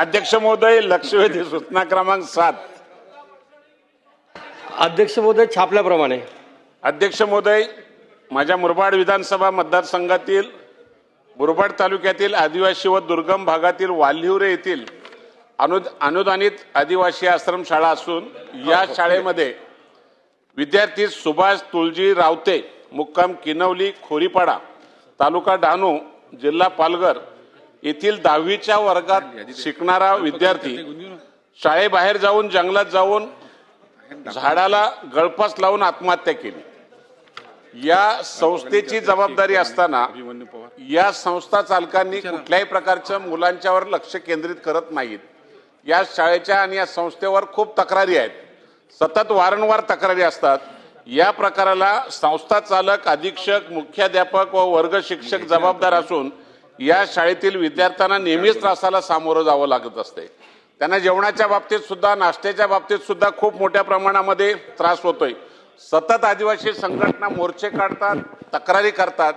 अध्यक्ष महोदय लक्षवेधी सूचना क्रमांक सात. अध्यक्ष महोदय छापल्याप्रमाणे. अध्यक्ष महोदय माझ्या मुरबाड विधानसभा मतदारसंघातील मुरबाड तालुक्यातील आदिवासी व दुर्गम भागातील वाल्हिवरे येथील अनु अनुदानित आदिवासी आश्रम शाळा असून या शाळेमध्ये विद्यार्थी सुभाष तुलजी रावते मुक्काम किनवली खोरीपाडा तालुका डहाणू जिल्हा पालघर येथील दहावीच्या वर्गात शिकणारा विद्यार्थी शाळेबाहेर जाऊन जंगलात जाऊन झाडाला गळपास लावून आत्महत्या केली. या संस्थेची जबाबदारी असताना या संस्था चालकांनी कुठल्याही प्रकारच्या मुलांच्यावर लक्ष केंद्रित करत नाहीत. या शाळेच्या आणि या संस्थेवर खूप तक्रारी आहेत. सतत वारंवार तक्रारी असतात. या प्रकाराला संस्था चालक अधीक्षक मुख्याध्यापक व वर्ग शिक्षक जबाबदार असून या शाळेतील विद्यार्थ्यांना नेहमीच त्रासाला सामोरं जावं लागत असते. त्यांना जेवणाच्या बाबतीत सुद्धा नाश्त्याच्या बाबतीत सुद्धा खूप मोठ्या प्रमाणामध्ये त्रास होतोय. सतत आदिवासी संघटना मोर्चे काढतात तक्रारी करतात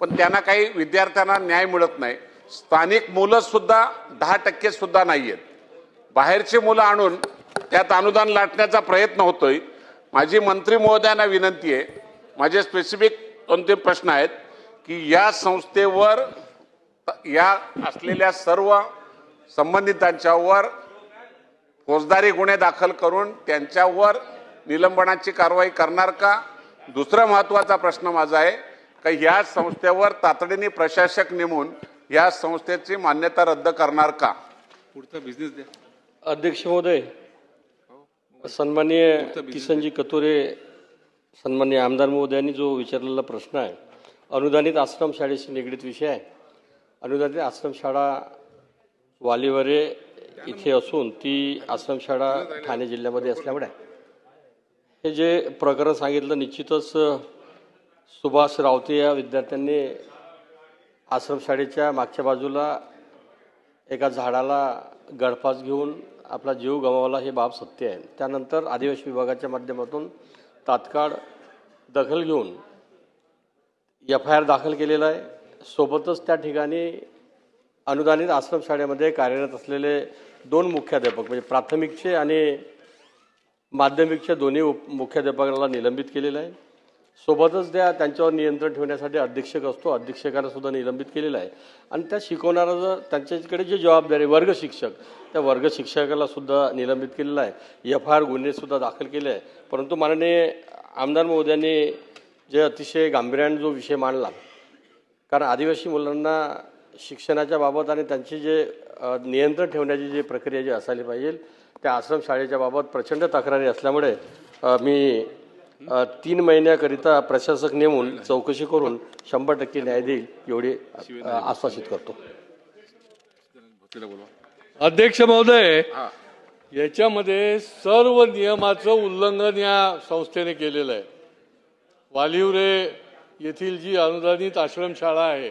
पण त्यांना काही विद्यार्थ्यांना न्याय मिळत नाही. स्थानिक मुलं सुद्धा दहा टक्के सुद्धा नाही आहेत बाहेरची मुलं आणून त्यात अनुदान लाटण्याचा प्रयत्न होतोय. माझी मंत्री महोदयांना विनंती आहे माझे स्पेसिफिक कोणते प्रश्न आहेत की या संस्थेवर या असलेल्या सर्व संबंधितांच्यावर फौजदारी गुन्हे दाखल करून त्यांच्यावर निलंबनाची कारवाई करणार का? दुसरा महत्त्वाचा प्रश्न माझा आहे का या संस्थेवर तातडीने प्रशासक नेमून या संस्थेची मान्यता रद्द करणार का? पुढचा बिझनेस द्या. अध्यक्ष महोदय सन्माननीय किसनजी कतोरे सन्माननीय आमदार महोदयांनी जो विचारलेला प्रश्न आहे अनुदानित आश्रमशाळेशी निगडीत विषय आहे. अनुदानित आश्रमशाळा वालीवरे इथे असून ती आश्रमशाळा ठाणे जिल्ह्यामध्ये असल्यामुळे हे जे प्रकरण सांगितलं निश्चितच सुभाष रावते या विद्यार्थ्यांनी आश्रमशाळेच्या मागच्या बाजूला एका झाडाला गळफास घेऊन आपला जीव गमावला हे बाब सत्य आहे. त्यानंतर आदिवासी विभागाच्या माध्यमातून तात्काळ दखल घेऊन एफ आय आर दाखल केलेला आहे. सोबतच त्या ठिकाणी अनुदानित आश्रमशाळेमध्ये कार्यरत असलेले दोन मुख्याध्यापक म्हणजे प्राथमिकचे आणि माध्यमिकच्या दोन्ही उप मुख्याध्यापकाला निलंबित केलेलं आहे. सोबतच त्या त्यांच्यावर नियंत्रण ठेवण्यासाठी अधीक्षक असतो अधीक्षकांना सुद्धा निलंबित केलेलं आहे. आणि त्या शिकवणारा जर त्यांच्याकडे जी जबाबदारी आहे, वर्ग शिक्षक त्या वर्ग शिक्षकाला सुद्धा निलंबित केलेलं आहे. एफ आय आर गुन्हेसुद्धा दाखल केले आहे. परंतु माननीय आमदार महोदयांनी जे अतिशय गांभीर्याने जो विषय मांडला कारण आदिवासी मुलांना शिक्षणाच्या बाबत आणि त्यांची जे नियंत्रण ठेवण्याची जी प्रक्रिया जी असायला पाहिजे त्या आश्रमशाळेच्या बाबत प्रचंड तक्रारी असल्यामुळे मी तीन महिन्याकरिता प्रशासक नेमून चौकशी करून शंभर टक्के न्याय देईल एवढी आश्वासित करतो. अध्यक्ष महोदय याच्यामध्ये सर्व नियमाचं उल्लंघन या संस्थेने केलेलं आहे. वालिवरे येथील जी अनुदानित आश्रमशाळा आहे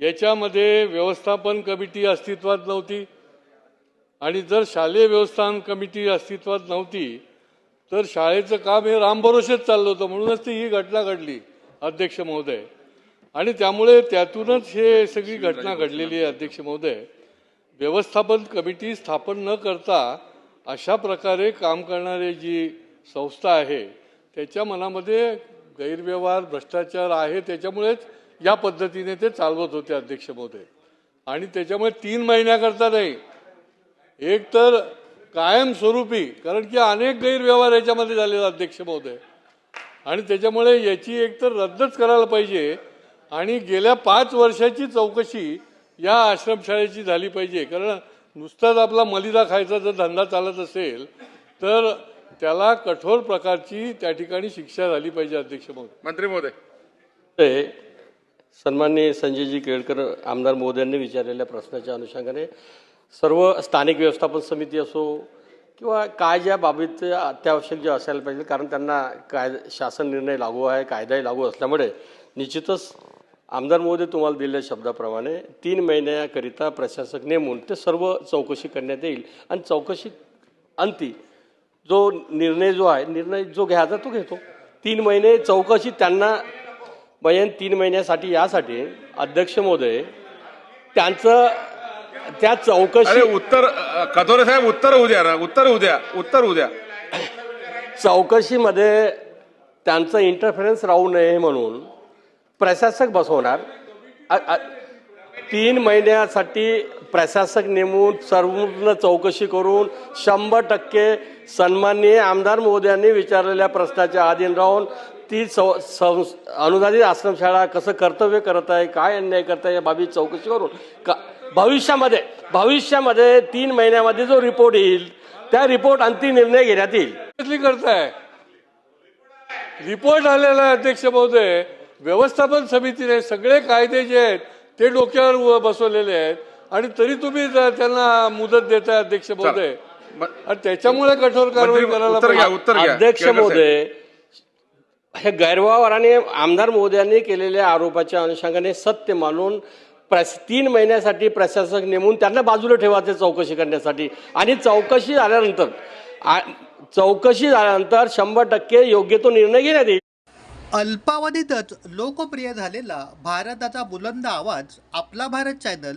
याच्यामध्ये व्यवस्थापन कमिटी अस्तित्वात नव्हती. आणि जर शालेय व्यवस्थापन कमिटी अस्तित्वात नव्हती तर शाळेचं काम हे रामभरोशेच चाललं होतं. म्हणूनच ती ही घटना घडली अध्यक्ष महोदय. आणि त्यामुळे त्यातूनच हे सगळी घटना घडलेली आहे अध्यक्ष महोदय. व्यवस्थापन कमिटी स्थापन न करता अशा प्रकारे काम करणारी जी संस्था आहे त्याच्या मनामध्ये गैरव्यवहार भ्रष्टाचार आहे त्याच्यामुळेच या पद्धतीने ते चालवत होते अध्यक्ष महोदय. आणि त्याच्यामुळे तीन महिन्याकरता नाही. एक तर कायमस्वरूपी कारण की अनेक गैरव्यवहार याच्यामध्ये झालेला अध्यक्ष महोदय. आणि त्याच्यामुळे याची एक तर रद्दच करायला पाहिजे आणि गेल्या पाच वर्षाची चौकशी या आश्रमशाळेची झाली पाहिजे. कारण नुसताच आपला मलिदा खायचा जर धंदा चालत असेल तर त्याला कठोर प्रकारची त्या ठिकाणी शिक्षा झाली पाहिजे अध्यक्ष महोदय. मंत्री महोदय. ते सन्माननीय संजयजी केळकर आमदार मोदयांनी विचारलेल्या प्रश्नाच्या अनुषंगाने सर्व स्थानिक व्यवस्थापन समिती असो किंवा काय ज्या बाबीत अत्यावश्यक जे असायला पाहिजे कारण त्यांना काय शासन निर्णय लागू आहे कायदाही लागू असल्यामुळे निश्चितच आमदार महोदय तुम्हाला दिलेल्या शब्दाप्रमाणे तीन महिन्याकरिता प्रशासक नेमून ते सर्व चौकशी करण्यात येईल आणि चौकशी अंती जो निर्णय जो आहे निर्णय जो घ्यायचा तो घेतो. तीन महिने चौकशी त्यांना म्हणजे तीन महिन्यासाठी यासाठी अध्यक्ष महोदय त्यांचं त्या अरे चौकशी उत्तर कथोरे साहेब उत्तर होऊ द्या ना उत्तर होऊ द्या उत्तर होऊ द्या. चौकशीमध्ये त्यांचं इंटरफरन्स राहू नये म्हणून प्रशासक बसवणार. तीन महिन्यासाठी प्रशासक नेमून सर्व चौकशी करून शंभर टक्के सन्माननीय आमदार महोदयांनी विचारलेल्या प्रश्नाच्या अधीन राहून ती सं संस अनुदानित आश्रमशाळा कसं कर्तव्य करत आहे काय अन्याय करत आहे या बाबी चौकशी करून का भविष्यामध्ये भविष्यामध्ये तीन महिन्यामध्ये जो रिपोर्ट येईल त्या रिपोर्ट अंतिम निर्णय घेण्यात येईल. करत करताय? रिपोर्ट आलेला आहे अध्यक्ष महोदय. व्यवस्थापन समितीने सगळे कायदे जे आहेत ते डोक्यावर व- बसवलेले आहेत. आणि तरी तुम्ही त्या- त्यांना मुदत देताय अध्यक्ष महोदय. आणि त्याच्यामुळे कठोर कारवाई करायला अध्यक्ष. महोदय हे गैरव्यवहाराने आमदार महोदयांनी केलेल्या आरोपाच्या अनुषंगाने सत्य मानून प्रस तीन महिन्यासाठी प्रशासक नेमून त्यांना बाजूला ठेवायचे चौकशी करण्यासाठी. आणि चौकशी झाल्यानंतर चौकशी झाल्यानंतर शंभर टक्के योग्य तो निर्णय घेण्यात येईल. अल्पावधीतच लोकप्रिय झालेला भारताचा बुलंद आवाज आपला Bharat channel